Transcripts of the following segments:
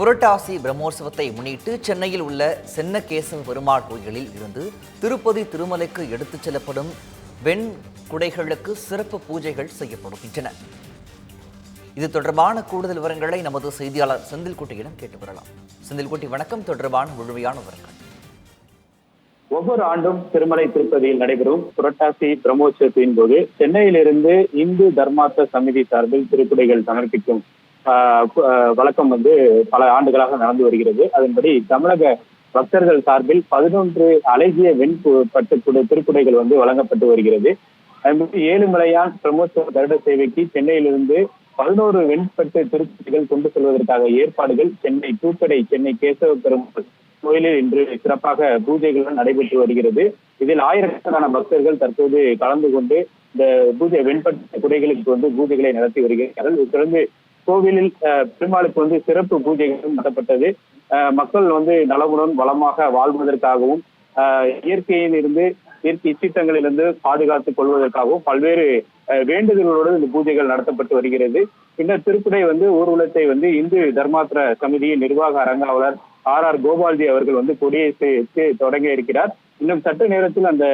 புரட்டாசி பிரம்மோற்சவத்தை முன்னிட்டு சென்னையில் உள்ள சென்னகேசவ பெருமாள் கோயிலில் இருந்து திருப்பதி திருமலைக்கு எடுத்துச் செல்லப்படும் வெண் குடைகளுக்கு சிறப்பு பூஜைகள் செய்யப்படுகின்றன. இது தொடர்பான கூடுதல் விவரங்களை நமது செய்தியாளர் செந்தில்குட்டியிடம் கேட்டு வரலாம். செந்தில்குட்டி வணக்கம். தொடர்பான முழுமையான விவரங்கள். ஒவ்வொரு ஆண்டும் திருமலை திருப்பதியில் நடைபெறும் புரட்டாசி பிரம்மோற்சவத்தின் போது சென்னையிலிருந்து இந்து தர்மார்த்த சமிதி சார்பில் திருக்குடைகள் சமர்ப்பிக்கும் வழக்கம் வந்து பல ஆண்டுகளாக நடந்து வருகிறது. அதன்படி தமிழக பக்தர்கள் சார்பில் பதினொன்று அழகிய வெண் பட்டு திருக்குடைகள் வந்து வழங்கப்பட்டு வருகிறது. அதன்படி ஏழுமலையான் பிரமோத்சவ கருட சேவைக்கு சென்னையிலிருந்து பதினோரு வெண்பட்டு திருக்குடைகள் கொண்டு செல்வதற்காக ஏற்பாடுகள் சென்னை பூக்கடை சென்னை கேசவ பெருமாள் கோயிலில் இன்று சிறப்பாக பூஜைகள் நடைபெற்று வருகிறது. இதில் ஆயிரக்கணக்கான பக்தர்கள் தற்போது கலந்து கொண்டு இந்த பூஜை வெண்பட்ட குடைகளுக்கு வந்து பூஜைகளை நடத்தி வருகிறார்கள். தொடர்ந்து கோவிலில் பெருமாளுக்கு வந்து சிறப்பு பூஜைகளும் நடத்தப்பட்டது. மக்கள் வந்து நலமுடன் வளமாக வாழ்வதற்காகவும் இயற்கையில் இருந்து இயற்கை இச்சித்தங்களிலிருந்து பாதுகாத்துக் கொள்வதற்காகவும் பல்வேறு வேண்டுதல்களோடு இந்த பூஜைகள் நடத்தப்பட்டு வருகிறது. பின்னர் திருக்குடை வந்து ஊர்வலத்தை வந்து இந்து தர்மாத்திர சமிதியின் நிர்வாக அரங்காவலர் ஆர் ஆர் கோபால்ஜி அவர்கள் வந்து கொடியேற்றி தொடங்க இருக்கிறார். இன்னும் சற்று நேரத்தில் அந்த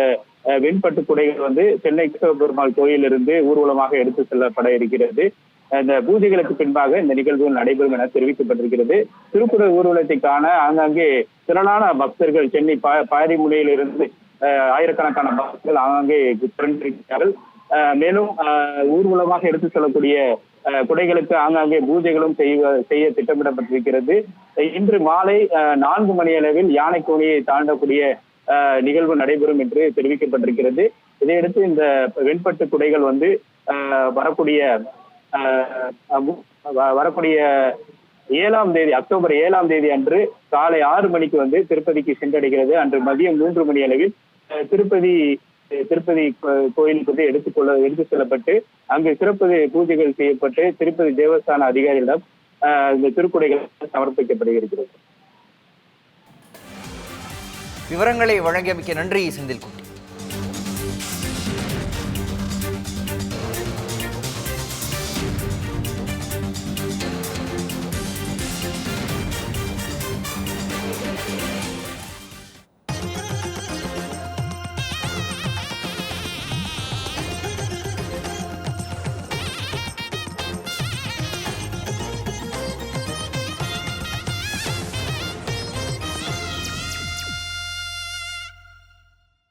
அஹ், வெண்பட்டு குடைகள் வந்து சென்னை கிருஷ்ணபெருமாள் கோயிலிருந்து ஊர்வலமாக எடுத்து செல்லப்பட இருக்கிறது. இந்த பூஜைகளுக்கு பின்பாக இந்த நிகழ்வுகள் நடைபெறும் என தெரிவிக்கப்பட்டிருக்கிறது. திருக்குறள் ஊர்வலத்தை காண ஆங்காங்கே திரளான பக்தர்கள் சென்னை பாரிமுனையில் இருந்து அஹ், ஆயிரக்கணக்கான பக்தர்கள் ஆங்காங்கே திரண்டிருக்கிறார்கள். அஹ், மேலும் அஹ், ஊர்வலமாக எடுத்து செல்லக்கூடிய அஹ், குடைகளுக்கு ஆங்காங்கே பூஜைகளும் செய்வ செய்ய திட்டமிடப்பட்டிருக்கிறது. இன்று மாலை அஹ், நான்கு மணி அளவில் யானை கோணியை தாண்டக்கூடிய அஹ், நிகழ்வு நடைபெறும் என்று தெரிவிக்கப்பட்டிருக்கிறது. இதையடுத்து இந்த வெண்பட்டு குடைகள் வந்து வரக்கூடிய வரக்கூடிய ஏழாம் தேதி அக்டோபர் ஏழாம் தேதி அன்று காலை ஆறு மணிக்கு வந்து திருப்பதிக்கு சென்றடைகிறது. அன்று மதியம் மூன்று மணி அளவில் திருப்பதி திருப்பதி கோயிலுக்கு வந்து எடுத்துக்கொள்ள எடுத்து செல்லப்பட்டு அங்கு சிறப்பு பூஜைகள் செய்யப்பட்டு திருப்பதி தேவஸ்தான அதிகாரிகளிடம் இந்த திருக்குடைகள் சமர்ப்பிக்கப்படுகிறது. விவரங்களை வழங்கியமைக்க நன்றி செந்தில்குட்டி.